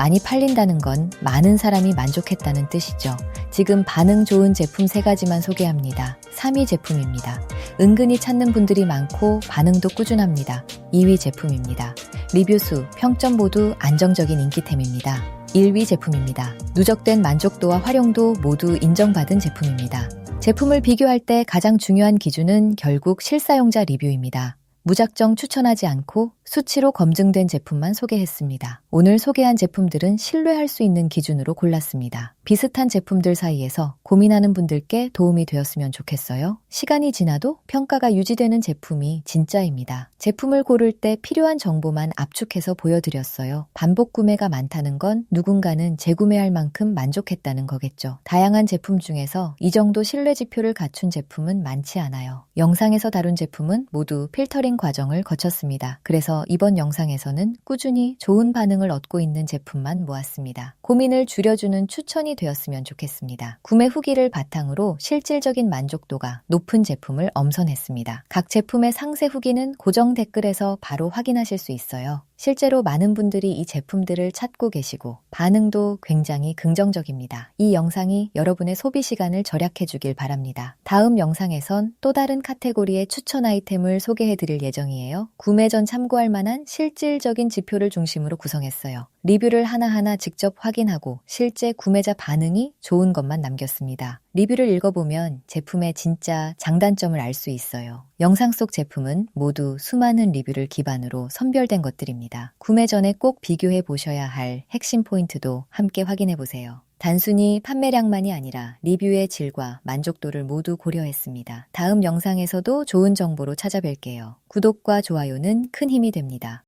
많이 팔린다는 건 많은 사람이 만족했다는 뜻이죠. 지금 반응 좋은 제품 세 가지만 소개합니다. 3위 제품입니다. 은근히 찾는 분들이 많고 반응도 꾸준합니다. 2위 제품입니다. 리뷰수, 평점 모두 안정적인 인기템입니다. 1위 제품입니다. 누적된 만족도와 활용도 모두 인정받은 제품입니다. 제품을 비교할 때 가장 중요한 기준은 결국 실사용자 리뷰입니다. 무작정 추천하지 않고 수치로 검증된 제품만 소개했습니다. 오늘 소개한 제품들은 신뢰할 수 있는 기준으로 골랐습니다. 비슷한 제품들 사이에서 고민하는 분들께 도움이 되었으면 좋겠어요. 시간이 지나도 평가가 유지되는 제품이 진짜입니다. 제품을 고를 때 필요한 정보만 압축해서 보여드렸어요. 반복 구매가 많다는 건 누군가는 재구매할 만큼 만족했다는 거겠죠. 다양한 제품 중에서 이 정도 신뢰 지표를 갖춘 제품은 많지 않아요. 영상에서 다룬 제품은 모두 필터링 과정을 거쳤습니다. 그래서 이번 영상에서는 꾸준히 좋은 반응을 얻고 있는 제품만 모았습니다. 고민을 줄여주는 추천이 되었으면 좋겠습니다. 구매 후기를 바탕으로 실질적인 만족도가 높은 제품을 엄선했습니다. 각 제품의 상세 후기는 고정 댓글에서 바로 확인하실 수 있어요. 실제로 많은 분들이 이 제품들을 찾고 계시고 반응도 굉장히 긍정적입니다. 이 영상이 여러분의 소비 시간을 절약해 주길 바랍니다. 다음 영상에선 또 다른 카테고리의 추천 아이템을 소개해 드릴 예정이에요. 구매 전 참고할 만한 실질적인 지표를 중심으로 구성했어요. 리뷰를 하나하나 직접 확인하고 실제 구매자 반응이 좋은 것만 남겼습니다. 리뷰를 읽어보면 제품의 진짜 장단점을 알 수 있어요. 영상 속 제품은 모두 수많은 리뷰를 기반으로 선별된 것들입니다. 구매 전에 꼭 비교해 보셔야 할 핵심 포인트도 함께 확인해 보세요. 단순히 판매량만이 아니라 리뷰의 질과 만족도를 모두 고려했습니다. 다음 영상에서도 좋은 정보로 찾아뵐게요. 구독과 좋아요는 큰 힘이 됩니다.